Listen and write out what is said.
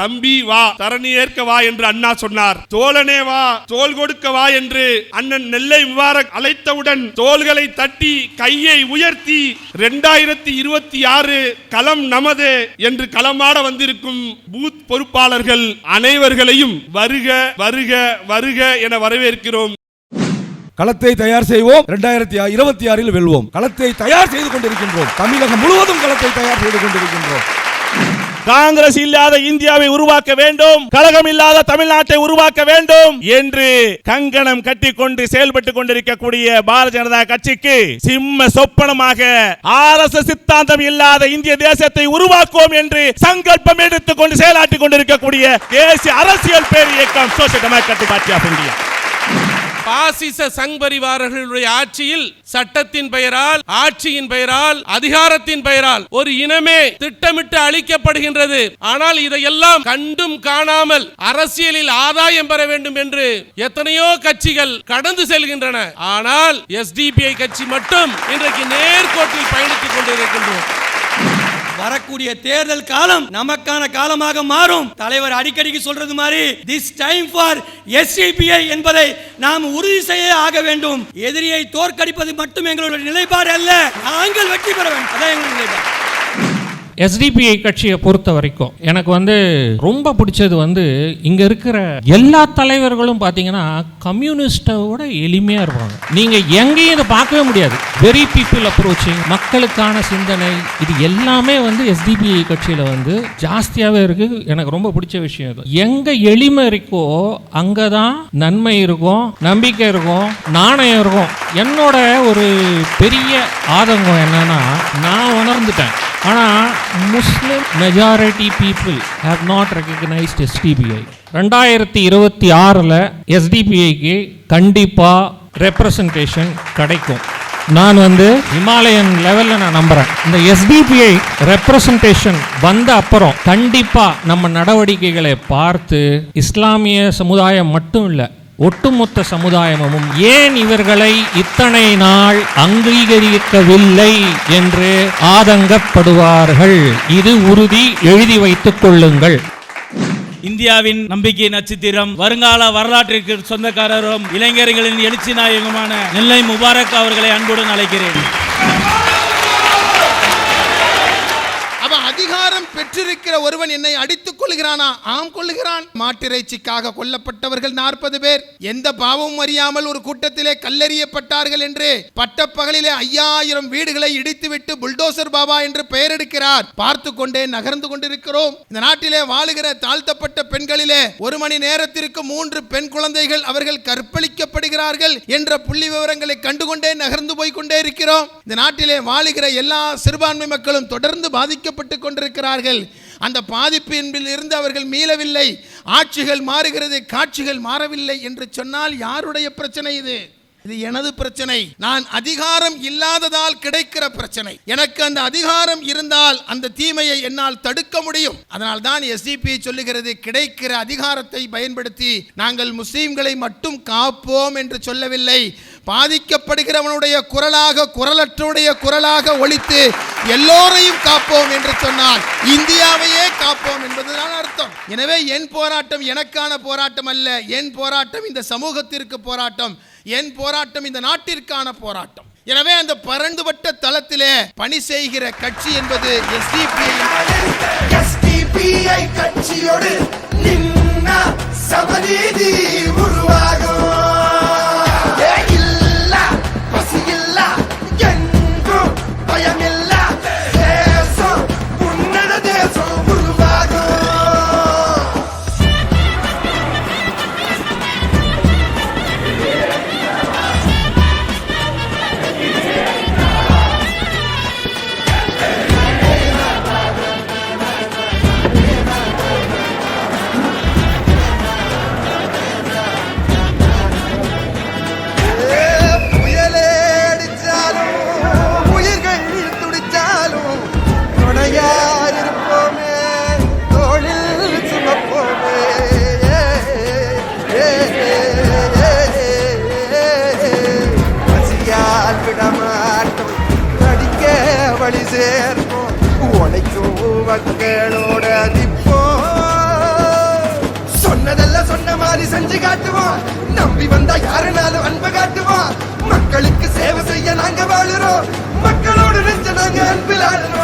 தம்பி வா தரணி ஏற்க வா என்று அண்ணா சொன்னார். தோழனே வா தோல் கொடுக்க வா என்று அண்ணன் நெல்லை முபாரக் அழைத்தவுடன் தோள்களை தட்டி கையை உயர்த்தி இரண்டாயிரத்தி இருபத்தி ஆறு களம் நமது என்று களமாட வந்திருக்கும் பூத் பொறுப்பாளர்கள் அனைவர்களையும் வருக வருக வருக என வரவேற்கிறோம். களத்தை தயார் செய்வோம். இரண்டாயிரத்தி இருபத்தி ஆறில் வெல்வோம். களத்தை தயார் செய்து கொண்டிருக்கின்றோம். தமிழகம் முழுவதும் களத்தை தயார் செய்து கொண்டிருக்கின்றோம். காங்கிரஸ் இல்லாத இந்தியாவை உருவாக்க வேண்டும். கழகம் இல்லாத தமிழ்நாட்டை உருவாக்க வேண்டும் என்று கங்கணம் கட்டி கொண்டு செயல்பட்டு கொண்டிருக்கக்கூடிய பாரதிய ஜனதா கட்சிக்கு சிம்ம சொப்பனமாக ஆர் எஸ் சித்தாந்தம் இல்லாத இந்திய தேசத்தை உருவாக்குவோம் என்று சங்கல்பம் எடுத்துக் கொண்டு செயலாற்றிக் கொண்டிருக்கக்கூடிய தேசிய அரசியல் பேர் இயக்கம் social democratic party of India பாசிச சங் பரிவாரர்களுடைய ஆட்சியில் சட்டத்தின் பெயரால் ஆட்சியின் பெயரால் அதிகாரத்தின் பெயரால் ஒரு இனமே திட்டமிட்டு அழிக்கப்படுகின்றது. ஆனால் இதையெல்லாம் கண்டும் காணாமல் அரசியலில் ஆதாயம் பெற வேண்டும் என்று எத்தனையோ கட்சிகள் கடந்து செல்கின்றன. ஆனால் எஸ்டிபிஐ கட்சி மட்டும் இன்றைக்கு நேர்கோட்டில் பயணித்துக் கொண்டிருக்கின்றோம் வரக்கூடிய தேர்தல் காலம் நமக்கான காலமாக மாறும். தலைவர் அடிக்கடிக்கு சொல்றது மாதிரி திஸ் டைம் ஃபார் எஸ்சிபிஐ என்பதை நாம் உறுதி செய்ய ஆக வேண்டும். எதிரியை தோற்கடிப்பது மட்டும் எங்களுடைய நிலைப்பாடு அல்ல நாங்கள் வெற்றி பெற வேண்டும். அதான் எங்களுடைய நிலைப்பாடு. எஸ்டிபிஐ கட்சியை பொறுத்த வரைக்கும் எனக்கு வந்து ரொம்ப பிடிச்சது வந்து இங்க இருக்கிற எல்லா தலைவர்களும் பார்த்தீங்கன்னா கம்யூனிஸ்டோட எளிமையா இருப்பாங்க. நீங்க எங்கேயும் இதை பார்க்கவே முடியாது. வெரி பீப்புள் அப்ரோச்சிங் மக்களுக்கான சிந்தனை இது எல்லாமே வந்து எஸ்டிபிஐ கட்சியில வந்து ஜாஸ்தியாவே இருக்கு. எனக்கு ரொம்ப பிடிச்ச விஷயம் இது. எங்க எளிமை இருக்கோ அங்கதான் நன்மை இருக்கும் நம்பிக்கை இருக்கும் நாணயம் இருக்கும். என்னோட ஒரு பெரிய ஆதங்கம் என்னன்னா நான் உணர்ந்துட்டேன். ஆனால் Muslim majority people have not recognised SDPI ரெண்டாயிரத்தி இருபத்தி ஆறில் எஸ்டிபிஐக்கு கண்டிப்பாக ரெப்ரசன்டேஷன் கிடைக்கும். நான் வந்து ஹிமாலயன் லெவலில் நான் நம்புகிறேன் இந்த எஸ்டிபிஐ ரெப்ரசன்டேஷன் வந்த அப்புறம் கண்டிப்பாக நம்ம நடவடிக்கைகளை பார்த்து இஸ்லாமிய சமுதாயம் மட்டும் இல்லை ஒட்டுமொத்த சமுதாயமும் ஏன் இவர்களை இத்தனை நாள் அங்கீகரிக்கவில்லை என்று ஆதங்கப்படுவார்கள்? இது உறுதி எழுதி வைத்துக் கொள்ளுங்கள். இந்தியாவின் நம்பிக்கை நட்சத்திரம் வருங்கால வரலாற்றிற்கு சொந்தக்காரரும் இளைஞர்களின் எழுச்சி நாயகமான நெல்லை முபாரக் அவர்களை அன்புடன் அழைக்கிறேன். மாற்றிருக்கிற ஒருவன் என்னை அடித்துக் கொள்கிறானா ஆம் கொள்ளுகிறான் மாட்டிறைச்சிக்காக கொல்லப்பட்டவர்கள் நாற்பது பேர். எந்த பாவமும் அறியாமல் ஒரு கூட்டத்திலே கல்லெறியப்பட்டார்கள் என்று பட்டப்பகலிலே ஐயாயிரம் வீடுகளை இடித்துவிட்டு புல்டோசர் பாபா என்று பெயரெடுக்கிறார். பார்த்து கொண்டே நகர்ந்து கொண்டிருக்கிறோம். இந்த நாட்டிலே வாழுகிற தாழ்த்தப்பட்ட பெண்களிலே ஒரு மணி நேரத்திற்கு மூன்று பெண் குழந்தைகள் அவர்கள் கற்பழிக்கப்படுகிறார்கள் என்ற புள்ளி விவரங்களை கண்டுகொண்டே நகர்ந்து போய் கொண்டே இருக்கிறோம். இந்த நாட்டிலே வாழுகிற எல்லா சிறுபான்மை மக்களும் தொடர்ந்து பாதிக்கப்பட்டு கொண்டிருக்கிறார்கள். அந்த பாதிப்பின்பில் இருந்து அவர்கள் மீளவில்லை. ஆட்சிகள் மாறுகிறது காட்சிகள் மாறவில்லை என்று சொன்னால் யாருடைய பிரச்சனை இது? இது எனது பிரச்சனை. நான் அதிகாரம் இல்லாததால் கிடைக்கிற பிரச்சனை. எனக்கு அந்த அதிகாரம் இருந்தால் அந்த தீமையை என்னால் தடுக்க முடியும். அதனால் தான் எஸ்டிபி சொல்லுகிறது கிடைக்கிற அதிகாரத்தை பயன்படுத்தி நாங்கள் முஸ்லீம்களை மட்டும் காப்போம் என்று சொல்லவில்லை. பாதிக்கப்படுகிறவனுடைய குரலாக குரலற்றவுடைய குரலாக ஒழித்து எல்லோரையும் காப்போம் என்று சொன்னால் இந்தியாவையே காப்போம் என்பதுதான் அர்த்தம். எனவே என் போராட்டம் எனக்கான போராட்டம் அல்ல என் போராட்டம் இந்த சமூகத்திற்கு போராட்டம். என் போராட்டம் இந்த நாட்டிற்கான போராட்டம். எனவே அந்த பரந்துபட்ட தளத்திலே பணி செய்கிற கட்சி என்பது எஸ்டிபிஐ கட்சியோடு நின்னா வழி சேர்ப்போம் உழைக்கும் மக்களோட நிற்போம் சொன்னதெல்லாம் சொன்ன மாதிரி செஞ்சு காட்டுவோம் நம்பி வந்தா யாருனாலும் அன்பு காட்டுவோம் மக்களுக்கு சேவை செய்ய நாங்க வாழுறோம். மக்களோட நெஞ்ச நாங்க அன்பில் ஆடுறோம்.